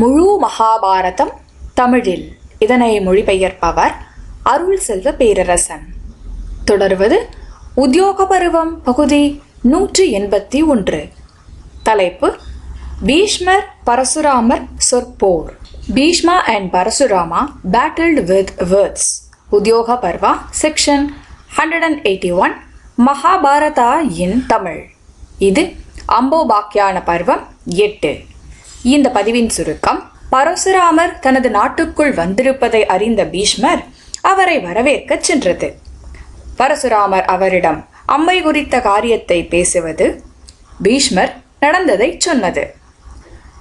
முழு மகாபாரதம் தமிழில். இதனை மொழிபெயர்ப்பவர் அருள் செல்வ பேரரசன். தொடர்வது உத்தியோக பருவம் பகுதி நூற்றி எண்பத்தி ஒன்று. தலைப்பு பீஷ்மர் Parasuramar சொற்போர். Bhishma and Parashurama battled with words Udyoga Parva section hundred and eighty one Mahabharata in Tamil. இது அம்போபாக்கியான பருவம் எட்டு. இந்த பதிவின் சுருக்கம் பரசுராமர் தனது நாட்டுக்குள் வந்திருப்பதை அறிந்த பீஷ்மர் அவரை வரவேற்கச் சென்றது. பரசுராமர் அவரிடம் அம்மை குறித்த காரியத்தை பேசுவது பீஷ்மர் நடந்ததை சொன்னது.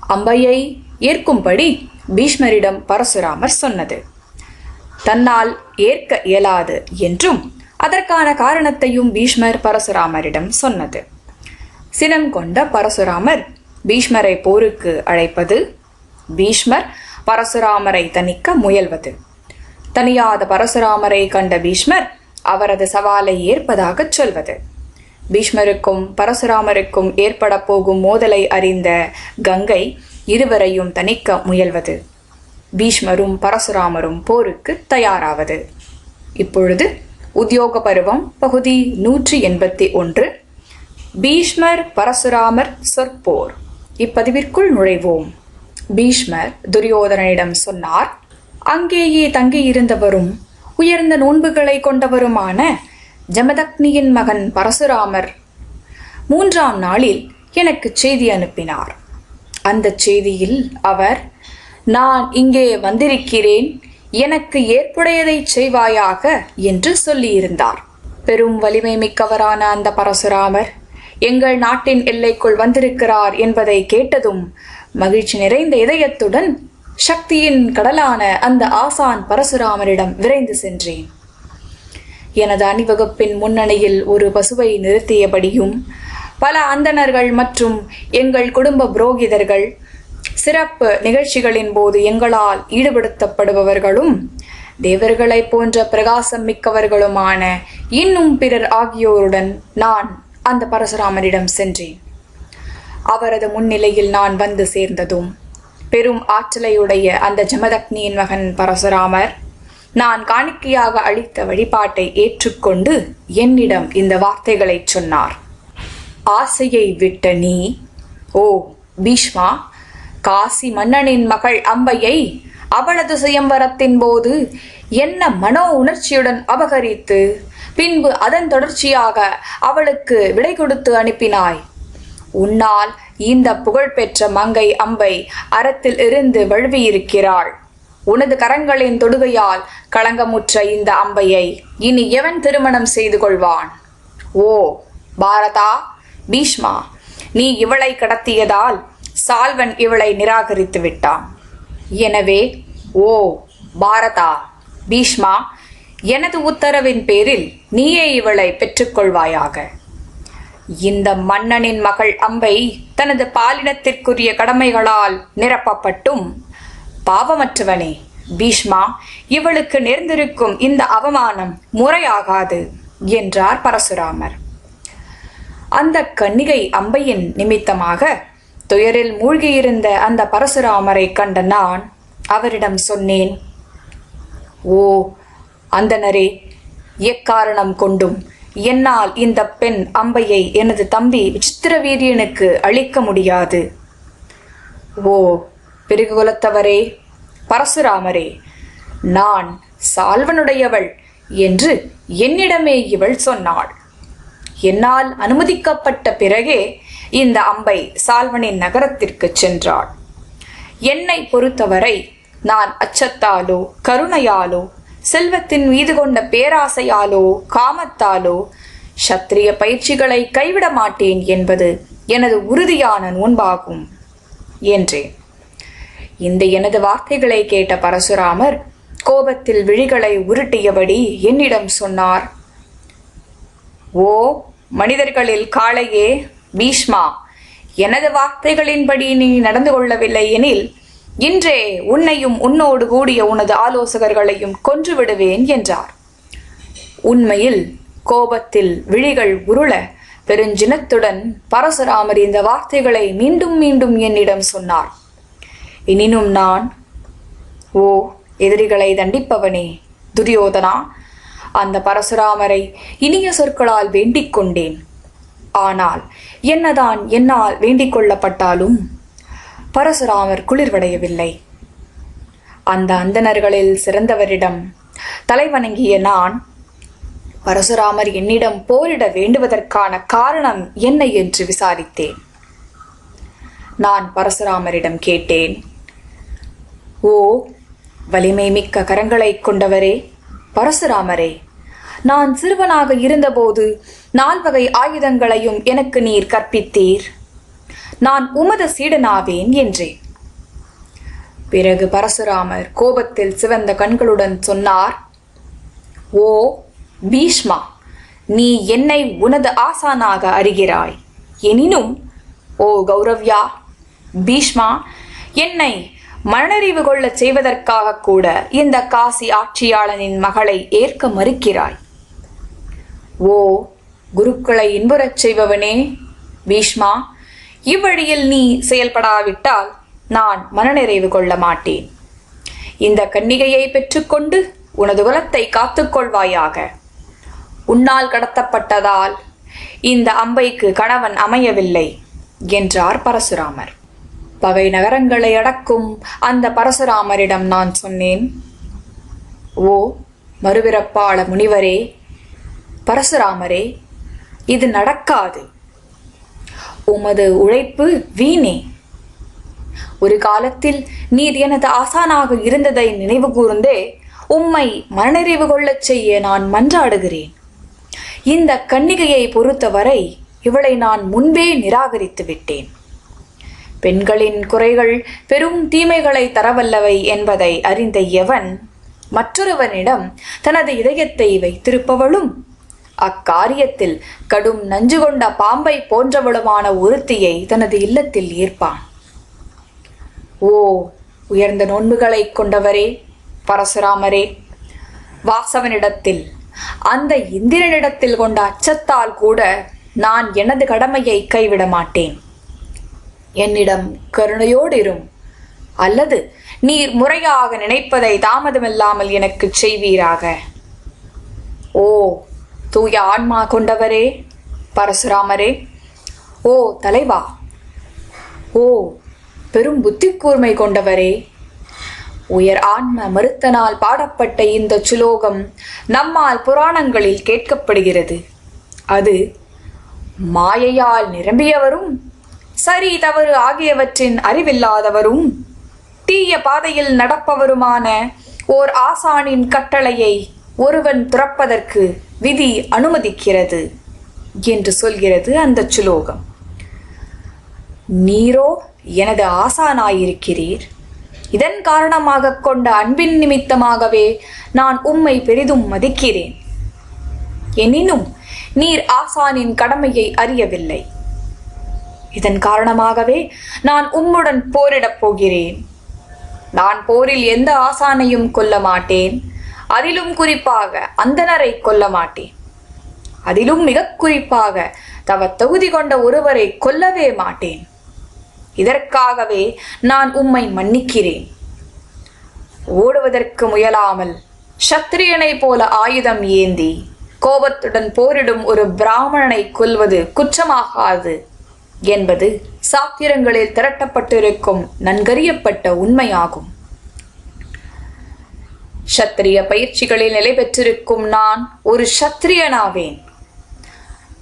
அம்பையை ஏற்கும்படி பீஷ்மரிடம் பரசுராமர் சொன்னது. தன்னால் ஏற்க இயலாது என்றும் அதற்கான காரணத்தையும் பீஷ்மர் பரசுராமரிடம் சொன்னது. சினம் கொண்ட பரசுராமர் பீஷ்மரை போருக்கு அழைப்பது பீஷ்மர் பரசுராமரை தணிக்க முயல்வது. தனியாத பரசுராமரை கண்ட பீஷ்மர் அவரது சவாலை ஏற்பதாகச் சொல்வது. பீஷ்மருக்கும் பரசுராமருக்கும் ஏற்பட போகும் மோதலை அறிந்த கங்கை இருவரையும் தணிக்க முயல்வது. பீஷ்மரும் பரசுராமரும் போருக்கு தயாராவது. இப்பொழுது உத்தியோக பருவம் பகுதி நூற்றி எண்பத்தி ஒன்று. பீஷ்மர் பரசுராமர் சொற்போர். இப்பதிவிற்குள் நுழைவோம். பீஷ்மர் துரியோதனனிடம் சொன்னார் அங்கேயே தங்கியிருந்தவரும் உயர்ந்த நோன்புகளை கொண்டவருமான ஜமதக்னியின் மகன் பரசுராமர் மூன்றாம் நாளில் எனக்கு செய்தி அனுப்பினார். அந்த செய்தியில் அவர் நான் இங்கே வந்திருக்கிறேன் எனக்கு ஏற்புடையதை செய்வாயாக என்று சொல்லியிருந்தார். பெரும் வலிமை மிக்கவரான அந்த பரசுராமர் எங்கள் நாட்டின் எல்லைக்குள் வந்திருக்கிறார் என்பதை கேட்டதும் மகிழ்ச்சி நிறைந்த இதயத்துடன் சக்தியின் கடலான அந்த ஆசான் பரசுராமரிடம் விரைந்து சென்றேன். எனது அணிவகுப்பின் முன்னணியில் ஒரு பசுவை நிறுத்தியபடியும் பல அந்தணர்கள் மற்றும் எங்கள் குடும்ப புரோகிதர்கள் சிறப்பு நிகழ்ச்சிகளின் போது எங்களால் ஈடுபடுத்தப்படுபவர்களும் தேவர்களைப் போன்ற பிரகாசம் மிக்கவர்களுமான இன்னும் பிறர் ஆகியோருடன் நான் அந்த பரசுராமரிடம் சென்றேன். அவரது முன்னிலையில் நான் வந்து சேர்ந்ததும் பெரும் ஆற்றலையுடைய அந்த ஜமதக்னியின் மகன் பரசுராமர் நான் காணிக்கையாக அளித்த வழிபாட்டை ஏற்றுக்கொண்டு என்னிடம் இந்த வார்த்தைகளை சொன்னார். ஆசையை விட்ட நீ ஓ பீஷ்மா காசி மன்னனின் மகள் அம்பையை அவளது சுயம்பரத்தின் போது என்ன மனோ உணர்ச்சியுடன் அபகரித்து பின்பு அதன் தொடர்ச்சியாக அவளுக்கு விடை கொடுத்து அனுப்பினாய். உன்னால் இந்த புகழ்பெற்ற மங்கை அம்பை அறத்தில் இருந்து வழுவியிருக்கிறாள். உனது கரங்களின் தொடுகையால் களங்கமுற்ற இந்த அம்பையை இனி எவன் திருமணம் செய்து கொள்வான்? ஓ பாரதா பீஷ்மா நீ இவளை கடத்தியதால் சால்வன் இவளை நிராகரித்து விட்டான் எனவே ஓ பாரதா பீஷ்மா எனது உத்தரவின் பேரில் நீயே இவளை பெற்றுக்கொள்வாயாக. இந்த மன்னனின் மகள் அம்பை தனது பாலினத்திற்குரிய கடமைகளால் நிரப்பப்பட்டும். பாவமற்றவனே பீஷ்மா இவளுக்கு நேர்ந்திருக்கும் இந்த அவமானம் முறையாகாது என்றார் பரசுராமர். அந்த கன்னிகை அம்பையின் நிமித்தமாக துயரில் மூழ்கியிருந்த அந்த பரசுராமரை கண்ட நான் அவரிடம் சொன்னேன் ஓ அந்தனரே எக்காரணம் கொண்டும் என்னால் இந்த பெண் அம்பையை எனது தம்பி விசித்திரவீரியனுக்கு அளிக்க முடியாது. ஓ பிறகுலத்தவரே பரசுராமரே நான் சால்வனுடையவள் என்று என்னிடமே இவள் சொன்னாள். என்னால் அனுமதிக்கப்பட்ட பிறகே இந்த அம்பை சால்வனின் நகரத்திற்கு சென்றாள். என்னை பொறுத்தவரை நான் அச்சத்தாலோ கருணையாலோ செல்வத்தின் மீது கொண்ட பேராசையாலோ காமத்தாலோ சத்திரிய பயிற்சிகளை கைவிட மாட்டேன் என்பது எனது உறுதியான நோன்பாகும் என்றேன். இந்த எனது வார்த்தைகளை கேட்ட பரசுராமர் கோபத்தில் விழிகளை உருட்டியபடி என்னிடம் சொன்னார் ஓ மனிதர்களில் காளையே பீஷ்மா எனது வார்த்தைகளின்படி நீ நடந்து கொள்ளவில்லை எனில் இன்றே உன்னையும் உன்னோடு கூடிய உனது ஆலோசகர்களையும் கொன்று விடுவேன் என்றார். உண்மையில் கோபத்தில் விழிகள் உருள பெருஞ்சினத்துடன் பரசுராமர் இந்த வார்த்தைகளை மீண்டும் மீண்டும் என்னிடம் சொன்னார். எனினும் நான் ஓ எதிரிகளை தண்டிப்பவனே துரியோதனா அந்த பரசுராமரை இனிய சொற்களால் வேண்டிக் கொண்டேன் ஆனால் என்னதான் என்னால் வேண்டிக் கொள்ளப்பட்டாலும் பரசுராமர் குளிர்வடையவில்லை. அந்த அந்தணர்களில் சிறந்தவரிடம் தலைவணங்கிய நான் பரசுராமர் என்னிடம் போரிட வேண்டுவதற்கான காரணம் என்ன என்று விசாரித்தேன். நான் பரசுராமரிடம் கேட்டேன் ஓ வலிமை மிக்க கரங்களைக் கொண்டவரே பரசுராமரே நான் சிறுவனாக இருந்தபோது நால்வகை ஆயுதங்களையும் எனக்கு நீர் கற்பித்தீர். நான் உமது சீடனாவேன் என்றேன். பிறகு பரசுராமர் கோபத்தில் சிவந்த கண்களுடன் சொன்னார் ஓ பீஷ்மா நீ என்னை உனது ஆசானாக அறிகிறாய். எனினும் ஓ கௌரவ்யா பீஷ்மா என்னை மனறிவு கொள்ளச் செய்வதற்காக கூட இந்த காசி ஆட்சியாளனின் மகளை ஏற்க மறுக்கிறாய். ஓ குருக்களை இன்புறச் செய்பவனே பீஷ்மா இவ்வழியில் நீ செயல்படாவிட்டால் நான் மனநிறைவு கொள்ள மாட்டேன். இந்த கன்னிகையை பெற்றுக்கொண்டு உனது குலத்தை காத்துக்கொள்வாயாக உன்னால் கடத்தப்பட்டதால் இந்த அம்பைக்கு கணவன் அமையவில்லை என்றார் பரசுராமர். பகை நகரங்களை அடக்கும் அந்த பரசுராமரிடம் நான் சொன்னேன் ஓ மறுபிறப்பாள முனிவரே பரசுராமரே இது நடக்காது. உமது உழைப்பு வீணே. ஒரு காலத்தில் நீர் எனது ஆசானாக இருந்ததை நினைவு கூர்ந்தே உம்மை மனநிறைவு கொள்ளச் செய்ய நான் மன்றாடுகிறேன். இந்த கன்னிகையை பொறுத்தவரை இவளை நான் முன்பே நிராகரித்து விட்டேன். பெண்களின் குறைகள் பெரும் தீமைகளை தரவல்லவை என்பதை அறிந்த எவன் மற்றொருவனிடம் தனது இதயத்தை வைத்திருப்பவளும் அக்காரியத்தில் கடும் நஞ்சு கொண்ட பாம்பை போன்றவளுமான ஒருத்தியை தனது இல்லத்தில் ஈர்ப்பான். ஓ உயர்ந்த நோன்புகளைக் கொண்டவரே பரசுராமரே. வாசவனிடத்தில் அந்த இந்திரனிடத்தில் கொண்ட அச்சத்தால் கூட நான் எனது கடமையை கைவிட மாட்டேன். என்னிடம் கருணையோடு இரும் அல்லது நீர் முறையாக நினைப்பதை தாமதமில்லாமல் எனக்குச் செய்வீராக. ஓ தூய ஆன்மா கொண்டவரே பரசுராமரே. ஓ தலைவா. ஓ பெரும் புத்தி கூர்மை கொண்டவரே. உயர் ஆன்ம மறுத்தனால் பாடப்பட்ட இந்த சுலோகம் நம்மால் புராணங்களில் கேட்கப்படுகிறது. அது மாயையால் நிரம்பியவரும் சரி தவறு ஆகியவற்றின் அறிவில்லாதவரும் தீய பாதையில் நடப்பவருமான ஓர் ஆசானின் கட்டளையை ஒருவன் துறப்பதற்கு விதி அனுமதிக்கிறது என்று சொல்கிறது அந்த சுலோகம். நீரோ எனது ஆசானாயிருக்கிறீர். இதன் காரணமாக கொண்ட அன்பின் நிமித்தமாகவே நான் உம்மை பெரிதும் மதிக்கிறேன். எனினும் நீர் ஆசானின் கடமையை அறியவில்லை. இதன் காரணமாகவே நான் உம்முடன் போரிடப் போகிறேன். நான் போரில் எந்த ஆசானையும் கொல்ல மாட்டேன். அதிலும் குறிப்பாக அந்தனரை கொல்ல மாட்டேன். அதிலும் மிக குறிப்பாக தவ தகுதி கொண்ட ஒருவரை கொல்லவே மாட்டேன். இதற்காகவே நான் உம்மை மன்னிக்கிறேன். ஓடுவதற்கு முயலாமல் சத்திரியனை போல ஆயுதம் ஏந்தி கோபத்துடன் போரிடும் ஒரு பிராமணனை கொல்வது குற்றமாகாது என்பது சாத்திரங்களில் திரட்டப்பட்டிருக்கும் நன்கறியப்பட்ட உண்மையாகும். சத்திரிய பயிற்சிகளில் நிலை பெற்றிருக்கும் நான் ஒரு சத்திரியனாவேன்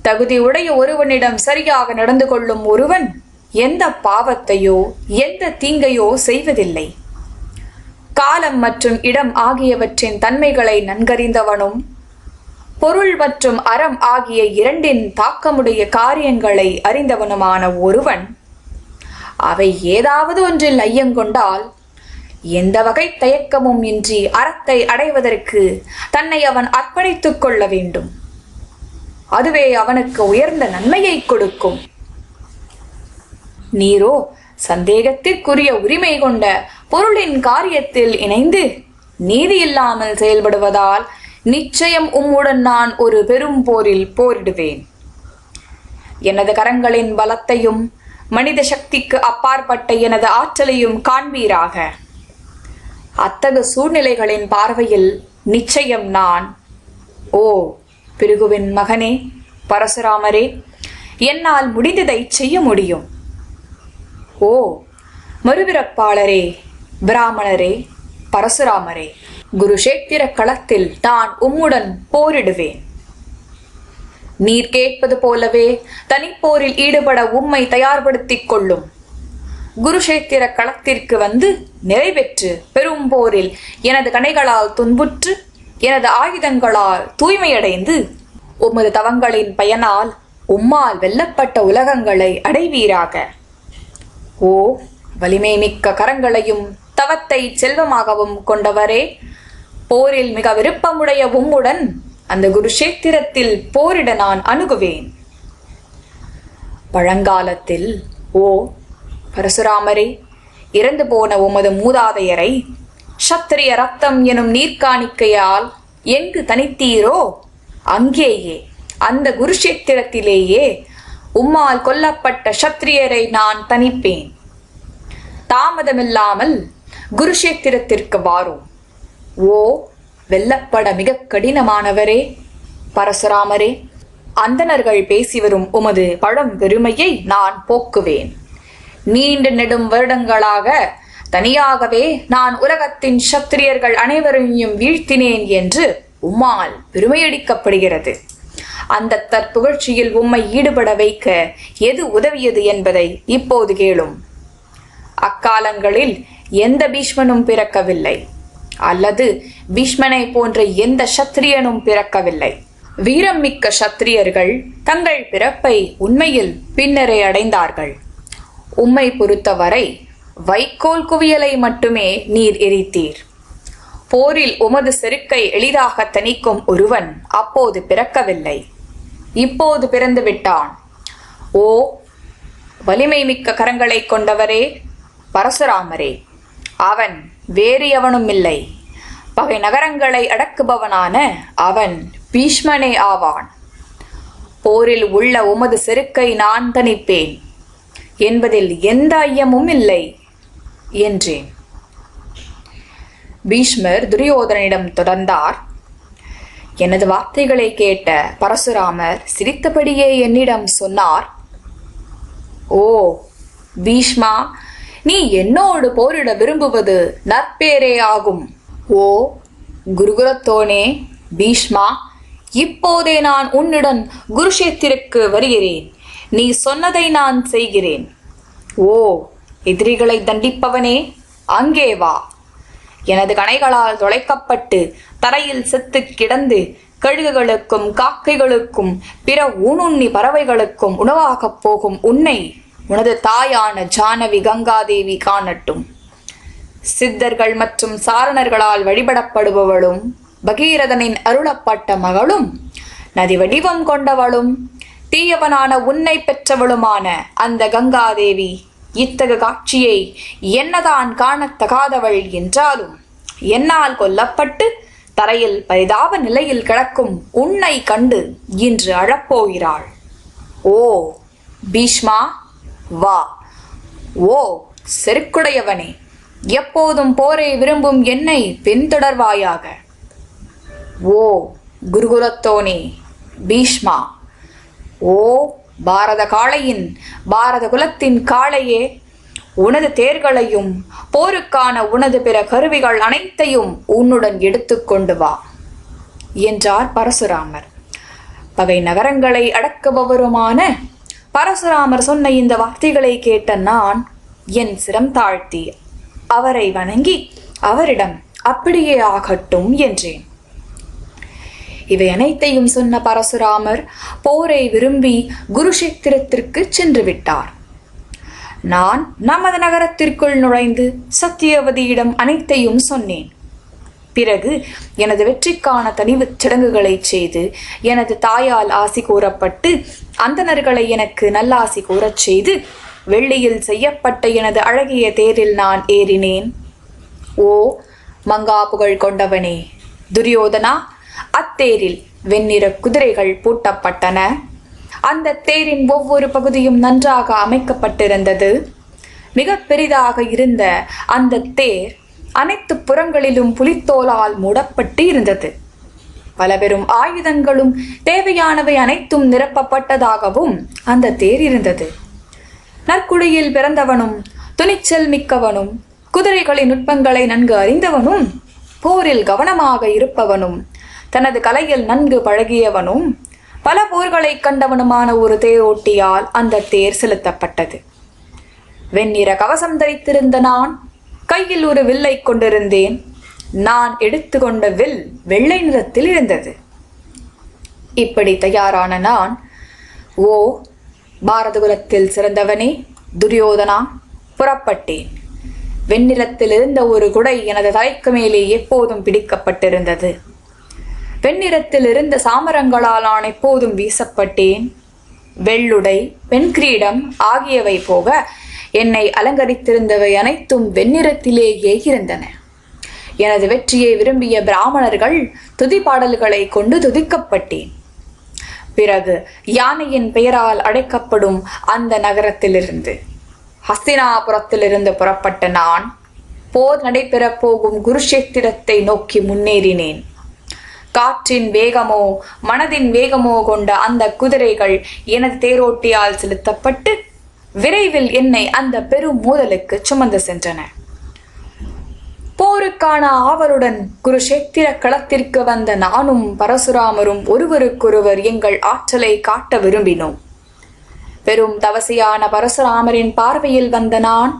தகுதி உடைய ஒருவனிடம் சரியாக நடந்து கொள்ளும் ஒருவன் எந்த பாவத்தையோ எந்த தீங்கையோ செய்வதில்லை. காலம் மற்றும் இடம் ஆகியவற்றின் தன்மைகளை நன்கறிந்தவனும் பொருள் மற்றும் அறம் ஆகிய இரண்டின் தாக்கமுடைய காரியங்களை அறிந்தவனுமான ஒருவன். அவை ஏதாவது ஒன்றில் ஐயங்கொண்டால் எந்த வகை தயக்கமும் இன்றி அறத்தை அடைவதற்கு தன்னை அவன் அர்ப்பணித்துக் கொள்ள வேண்டும். அதுவே அவனுக்கு உயர்ந்த நன்மையை கொடுக்கும். நீரோ சந்தேகத்திற்குரிய உரிமை கொண்ட பொருளின் காரியத்தில் இணைந்து நீதி இல்லாமல் செயல்படுவதால் நிச்சயம் உம்முடன் நான் ஒரு பெரும் போரில் போரிடுவேன். எனது கரங்களின் பலத்தையும் மனித சக்திக்கு அப்பாற்பட்ட எனது ஆற்றலையும் காண்பீராக. அத்தகு சூழ்நிலைகளின் பார்வையில் நிச்சயம் நான். ஓ பிருகுவின் மகனே பரசுராமரே என்னால் முடிந்ததை செய்ய முடியும். ஓ மறுபிறப்பாளரே பிராமணரே பரசுராமரே குருஷேத்திர களத்தில் நான் உம்முடன் போரிடுவேன். நீர் கேட்பது போலவே தனிப்போரில் ஈடுபட உம்மை தயார்படுத்திக் கொள்ளும். குருஷேத்திர களத்திற்கு வந்து நிறைவேற்று பெரும் போரில் எனது கணைகளால் துன்புற்று எனது ஆயுதங்களால் தூய்மையடைந்து உமது தவங்களின் பயனால் உம்மால் வெல்லப்பட்ட உலகங்களை அடைவீராக. ஓ வலிமை மிக்க கரங்களையும் தவத்தை செல்வமாகவும் கொண்டவரே போரில் மிக விருப்பமுடைய உம்முடன் அந்த குருஷேத்திரத்தில் போரிட நான் அணுகுவேன். பழங்காலத்தில் ஓ பரசுராமரே இறந்து போன உமது மூதாதையரை சத்திரிய ரத்தம் எனும் நீர்க்காணிக்கையால் எங்கு தனித்தீரோ அங்கேயே அந்த குருஷேத்திரத்திலேயே உம்மால் கொல்லப்பட்ட சத்திரியரை நான் தனிப்பேன். தாமதமில்லாமல் குருஷேத்திரத்திற்கு வாரும். ஓ வெல்லப்பட மிக கடினமானவரே பரசுராமரே அந்தணர்கள் பேசி வரும் உமது பழம் பெருமையை நான் போக்குவேன். நீண்ட நெடும் வருடங்களாக தனியாகவே நான் உலகத்தின் சத்திரியர்கள் அனைவரையும் வீழ்த்தினேன் என்று உம்மால் பெருமையடிக்கப்படுகிறது. அந்த தற்புகழ்ச்சியில் உம்மை ஈடுபட வைக்க எது உதவியது என்பதை இப்போது கேளும். அக்காலங்களில் எந்த பீஷ்மனும் பிறக்கவில்லை. அல்லது பீஷ்மனை போன்ற எந்த சத்திரியனும் பிறக்கவில்லை. வீரம் மிக்க சத்திரியர்கள் தங்கள் பிறப்பை உண்மையில் பின்னரே அடைந்தார்கள். உம்மை பொறுத்தவரை வைக்கோல் குவியலை மட்டுமே நீர் எரித்தீர். போரில் உமது செருக்கை எளிதாக தணிக்கும் ஒருவன் அப்போது பிறக்கவில்லை. இப்போது பிறந்து விட்டான் ஓ வலிமை மிக்க கரங்களை கொண்டவரே பரசுராமரே அவன் வேறு எவனும் இல்லை. பகை நகரங்களை அடக்குபவனான அவன் பீஷ்மனே ஆவான். போரில் உள்ள உமது செருக்கை நான் தணிப்பேன். என்பதில் எந்த ஐயமும் இல்லை என்றேன். பீஷ்மர் துரியோதனிடம் தொடர்ந்தார். எனது வார்த்தைகளை கேட்ட பரசுராமர் சிரித்தபடியே என்னிடம் சொன்னார் ஓ பீஷ்மா நீ என்னோடு போரிட விரும்புவது நற்பேரே ஆகும். ஓ குருகுலத்தோனே பீஷ்மா இப்போதே நான் உன்னுடன் குருஷேத்திற்கு வருகிறேன். நீ சொன்னதை நான் செய்கிறேன். ஓ எதிரிகளை தண்டிப்பவனே அங்கே வா. எனது கணைகளால் தொலைக்கப்பட்டு தரையில் செத்து கிடந்து கழுகுகளுக்கும் காக்கைகளுக்கும் பிற ஊனுண்ணி பறவைகளுக்கும் உணவாகப் போகும் உன்னை உனது தாயான ஜானவி கங்காதேவி காணட்டும். சித்தர்கள் மற்றும் சாரணர்களால் வழிபடப்படுபவளும் பகீரதனின் அருளப்பட்ட மகளும் நதி வடிவம் கொண்டவளும் தீயவனான உன்னை பெற்றவளுமான அந்த கங்காதேவி. இத்தகு காட்சியை என்னதான் காணத்தகாதவள் என்றாலும் என்னால் கொல்லப்பட்டு தரையில் பரிதாப நிலையில் கிடக்கும் உன்னை கண்டு இன்று அழப்போகிறாள். ஓ பீஷ்மா வா. ஓ செருக்குடையவனே எப்போதும் போரை விரும்பும் என்னை பின்தொடர்வாயாக. ஓ குருகுலத்தோனே பீஷ்மா. ஓ பாரத காளையின் பாரத குலத்தின் காளையே உனது தேர்களையும் போருக்கான உனது பிற கருவிகள் அனைத்தையும் உன்னுடன் எடுத்துக்கொண்டு வா என்றார் பரசுராமர். பகை நகரங்களை அடக்குபவருமான பரசுராமர் சொன்ன இந்த வார்த்தைகளை கேட்ட நான் என் சிரம் தாழ்த்தி அவரை வணங்கி அவரிடம் அப்படியே ஆகட்டும் என்றேன். இவை அனைத்தையும் சொன்ன பரசுராமர் போரை விரும்பி குருஷேத்திரத்திற்கு சென்று விட்டார் நான் நமது நகரத்திற்குள் நுழைந்து சத்தியவதியிடம் அனைத்தையும் சொன்னேன். பிறகு எனது வெற்றிக்கான தனிவுச் சடங்குகளைச் செய்து எனது தாயால் ஆசி கூறப்பட்டு அந்தணர்களை எனக்கு நல்லாசி கூறச் செய்து வெள்ளியில் செய்யப்பட்ட எனது அழகிய தேரில் நான் ஏறினேன். ஓ மங்கா புகழ் கொண்டவனே துரியோதனா அத்தேரில் வெண்ணிற குதிரைகள் பூட்டப்பட்டன. அந்த தேரின் ஒவ்வொரு பகுதியும் நன்றாக அமைக்கப்பட்டிருந்தது. மிக பெரிதாக இருந்த அந்த தேர் அனைத்து புறங்களிலும் புலித்தோலால் மூடப்பட்டு இருந்தது பல பெரும் ஆயுதங்களும் தேவையானவை அனைத்தும் நிரப்பப்பட்டதாகவும் அந்த தேர் இருந்தது. நற்குடியில் பிறந்தவனும் துணிச்சல் மிக்கவனும் குதிரைகளின் நுட்பங்களை நன்கு அறிந்தவனும் போரில் கவனமாக இருப்பவனும் தனது கலையில் நன்கு பழகியவனும் பல போர்களை கண்டவனுமான ஒரு தேரோட்டியால் அந்த தேர் செலுத்தப்பட்டது. வெண்ணிற கவசம் தரித்திருந்த நான் கையில் ஒரு வில்லை கொண்டிருந்தேன். நான் எடுத்துக்கொண்ட வில் வெள்ளை நிறத்தில் இருந்தது. இப்படி தயாரான நான் ஓ பாரதகுலத்தில் சிறந்தவனே துரியோதனா புறப்பட்டேன். வெண்ணிறத்தில் இருந்த ஒரு குடை எனது தலைக்கு மேலே எப்போதும் பிடிக்கப்பட்டிருந்தது. வெண்ணிறத்தில் இருந்த சாமரங்களால் நான் எப்போதும் வீசப்பட்டேன். வெள்ளுடை வெண்கிரீடம் ஆகியவை போக என்னை அலங்கரித்திருந்தவை அனைத்தும் வெண்ணிறத்திலேயே இருந்தன. எனது வெற்றியை விரும்பிய பிராமணர்கள் துதி பாடல்களை கொண்டு துதிக்கப்பட்டேன். பிறகு யானையின் பெயரால் அழைக்கப்படும் அந்த நகரத்திலிருந்து ஹஸ்தினாபுரத்திலிருந்து புறப்பட்ட நான் போர் நடைபெறப் போகும் குருஷேத்திரத்தை நோக்கி முன்னேறினேன். காற்றின் வேகமோ மனதின் வேகமோ கொண்ட அந்த குதிரைகள் எனது தேரோட்டியால் செலுத்தப்பட்டு விரைவில் என்னை அந்த பெரும் மோதலுக்கு சுமந்து சென்றன. போருக்கான ஆவலுடன் குருஷேத்திர களத்திற்கு வந்த நானும் பரசுராமரும் ஒருவருக்கொருவர் எங்கள் ஆற்றலை காட்ட விரும்பினோம். பெரும் தவசியான பரசுராமரின் பார்வையில் வந்த நான்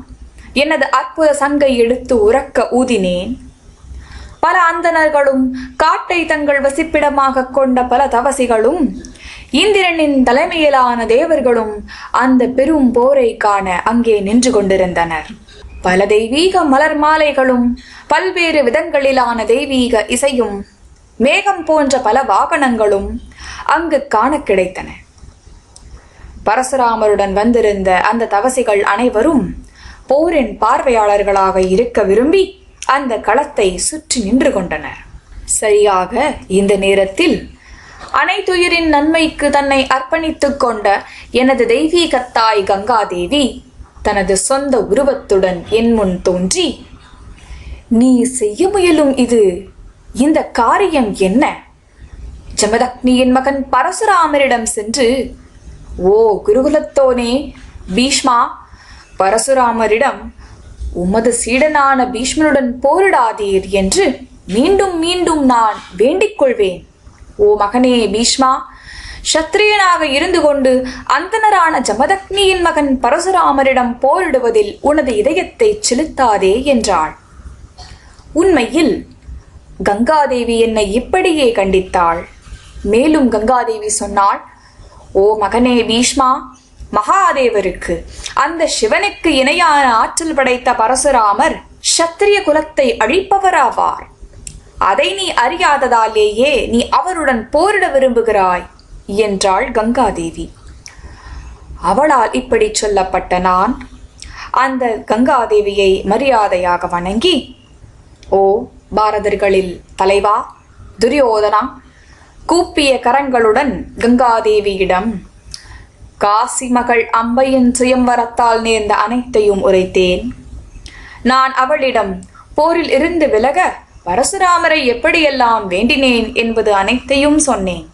எனது அற்புத சங்கை எடுத்து உறக்க ஊதினேன். பல அந்தணர்களும் காட்டை தங்கள் வசிப்பிடமாக கொண்ட பல தவசிகளும் இந்திரனின் தலைமையிலான தேவர்களும் அந்த பெரும் போரை காண அங்கே நின்று கொண்டிருந்தனர். பல தெய்வீக மலர் மாலைகளும் பல்வேறு விதங்களிலான தெய்வீக இசையும் மேகம் போன்ற பல வாகனங்களும் அங்கு காண கிடைத்தன. பரசுராமருடன் வந்திருந்த அந்த தவசிகள் அனைவரும் போரின் பார்வையாளர்களாக இருக்க விரும்பி அந்த களத்தை சுற்றி நின்று கொண்டன. சரியாக இந்த நேரத்தில் அனைத்துயிரின் நன்மைக்கு தன்னை அர்ப்பணித்துக் கொண்ட எனது தெய்வீகத்தாய் கங்காதேவி தனது சொந்த உருவத்துடன் என் முன் தோன்றி நீ செய்ய முயலும் இது இந்த காரியம் என்ன ஜமதக்னியின் மகன் பரசுராமரிடம் சென்று ஓ குருகுலத்தோனே பீஷ்மா பரசுராமரிடம் உமது சீடனான பீஷ்மனுடன் போரிடாதீர் என்று மீண்டும் மீண்டும் நான் வேண்டிக் கொள்வேன். ஓ மகனே பீஷ்மா சத்திரியனாக இருந்து கொண்டு அந்தனரான ஜமதக்னியின் மகன் பரசுராமரிடம் போரிடுவதில் உனது இதயத்தை செலுத்தாதே என்றாள். உண்மையில் கங்காதேவி என்னை இப்படியே கண்டித்தாள். மேலும் கங்காதேவி சொன்னாள் ஓ மகனே பீஷ்மா மகாதேவருக்கு. அந்த சிவனுக்கு இணையான ஆற்றல் படைத்த பரசுராமர் சத்திரிய குலத்தை அழிப்பவராவார். அதை நீ அறியாததாலேயே நீ அவருடன் போரிட விரும்புகிறாய் என்றாள் கங்காதேவி. அவளால் இப்படி சொல்லப்பட்ட நான் அந்த கங்காதேவியை மரியாதையாக வணங்கி ஓ பாரதர்களில் தலைவா துரியோதனா கூப்பிய கரங்களுடன் கங்காதேவியிடம் காசி மகள் அம்பையின் சுயம்வரத்தால் நேர்ந்த அனைத்தையும் உரைத்தேன். நான் அவளிடம் போரில் இருந்து விலக பரசுராமரை எப்படியெல்லாம் வேண்டினேன் என்பது அனைத்தையும் சொன்னேன்.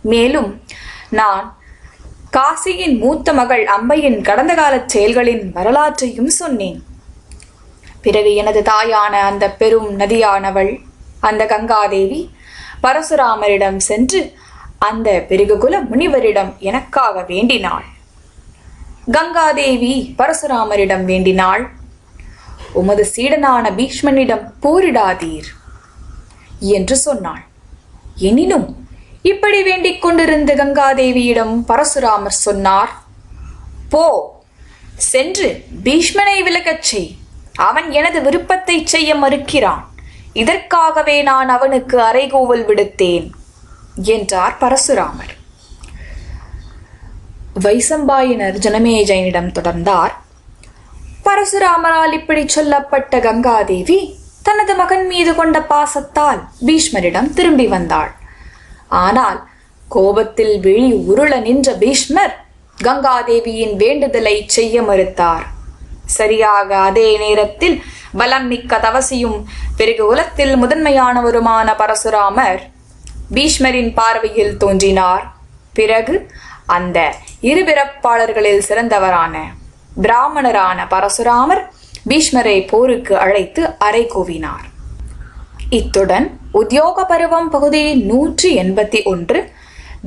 மேலும் நான் காசியின் மூத்த மகள் அம்பையின் கடந்த காலச் செயல்களின் வரலாற்றையும் சொன்னேன். பிறகு எனது தாயான அந்த பெரும் நதியானவள் அந்த கங்காதேவி பரசுராமரிடம் சென்று அந்த பெருகுகுல முனிவரிடம் எனக்காக வேண்டினாள். கங்காதேவி பரசுராமரிடம் வேண்டினாள். உமது சீடனான பீஷ்மனிடம் போரிடாதீர் என்று சொன்னாள். எனினும் இப்படி வேண்டிக் கொண்டிருந்த கங்காதேவியிடம் பரசுராமர் சொன்னார் போ சென்று பீஷ்மனை விலகச் செய். அவன் எனது விருப்பத்தை செய்ய மறுக்கிறான். இதற்காகவே நான் அவனுக்கு அறைகூவல் விடுத்தேன். என்றார் பரசுராமர். வைசம்பாயினர் ஜனமேஜயனிடம் தொடர்ந்தார். பரசுராமரால் இப்படி சொல்லப்பட்ட கங்காதேவி தனது மகன் மீது கொண்ட பாசத்தால் பீஷ்மரிடம் திரும்பி வந்தாள். ஆனால் கோபத்தில் விழி உருள நின்ற பீஷ்மர் கங்காதேவியின் வேண்டுதலை செய்ய மறுத்தார். சரியாக அதே நேரத்தில் பலம் மிக்க தவசியும் பிறகு உலத்தில் முதன்மையானவருமான பரசுராமர் பீஷ்மரின் பார்வையில் தோன்றினார். பிறகு அந்த இருபிறப்பாளர்களில் சிறந்தவரான பிராமணரான பரசுராமர் பீஷ்மரை போருக்கு அழைத்து அறை கூவினார். இத்துடன் உத்தியோக பருவம் பகுதி நூற்றி எண்பத்தி ஒன்று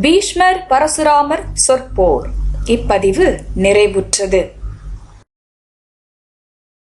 பீஷ்மர் பரசுராமர் சொற்போர் இப்பதிவு நிறைவுற்றது.